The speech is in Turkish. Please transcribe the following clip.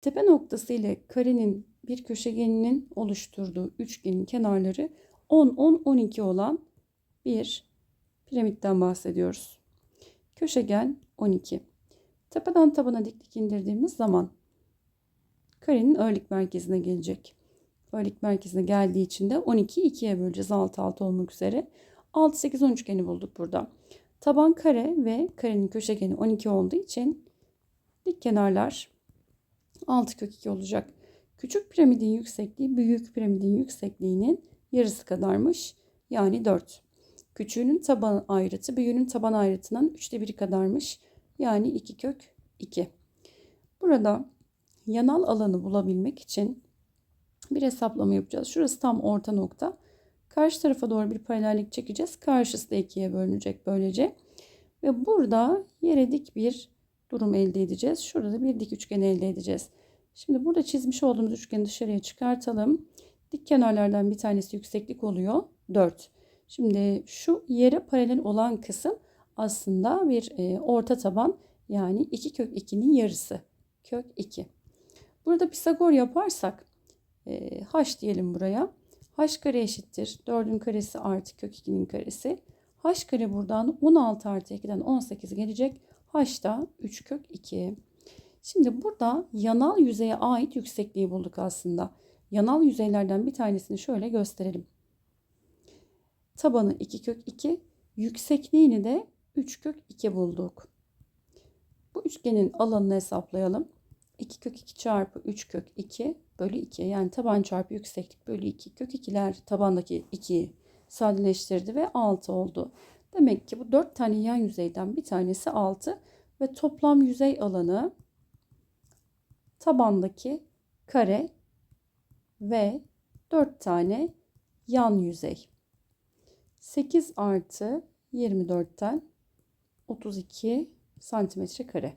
Tepe noktası ile karenin bir köşegeninin oluşturduğu üçgenin kenarları 10, 10, 12 olan bir piramitten bahsediyoruz. Köşegen 12. Tepeden tabana diklik indirdiğimiz zaman karenin örlik merkezine gelecek. Örlik merkezine geldiği için de 12'yi 2'ye böleceğiz 6 6 olmak üzere. 6 8 10 üçgeni bulduk burada. Taban kare ve karenin köşegeni 12 olduğu için dik kenarlar 6 kök 2 olacak. Küçük piramidin yüksekliği büyük piramidin yüksekliğinin yarısı kadarmış. Yani 4. Küçüğünün taban ayrıtı büyüğünün taban ayrıtından 3'te 1'i kadarmış. Yani 2 kök 2. Burada yanal alanı bulabilmek için bir hesaplama yapacağız. Şurası tam orta nokta. Karşı tarafa doğru bir paralellik çekeceğiz. Karşısı da ikiye bölünecek böylece. Ve burada yere dik bir durum elde edeceğiz. Şurada bir dik üçgen elde edeceğiz. Şimdi burada çizmiş olduğumuz üçgeni dışarıya çıkartalım. Dik kenarlardan bir tanesi yükseklik oluyor. 4. Şimdi şu yere paralel olan kısım aslında bir e, orta taban yani 2 kök 2'nin yarısı. Kök 2. Burada Pisagor yaparsak e, h diyelim buraya. h kare eşittir. 4'ün karesi artı kök 2'nin karesi. h kare buradan 16 artı 2'den 18 gelecek. H da 3 kök 2. Şimdi burada yanal yüzeye ait yüksekliği bulduk aslında. Yanal yüzeylerden bir tanesini şöyle gösterelim. Tabanı 2 kök 2, yüksekliğini de 3 kök 2 bulduk. Bu üçgenin alanını hesaplayalım. 2 kök 2 çarpı 3 kök 2 bölü 2 yani taban çarpı yükseklik bölü 2 kök 2'ler tabandaki 2'yi sadeleştirdi ve 6 oldu. Demek ki bu 4 tane yan yüzeyden bir tanesi 6 ve toplam yüzey alanı tabandaki kare ve 4 tane yan yüzey. 8 artı 24'ten 32 santimetre kare.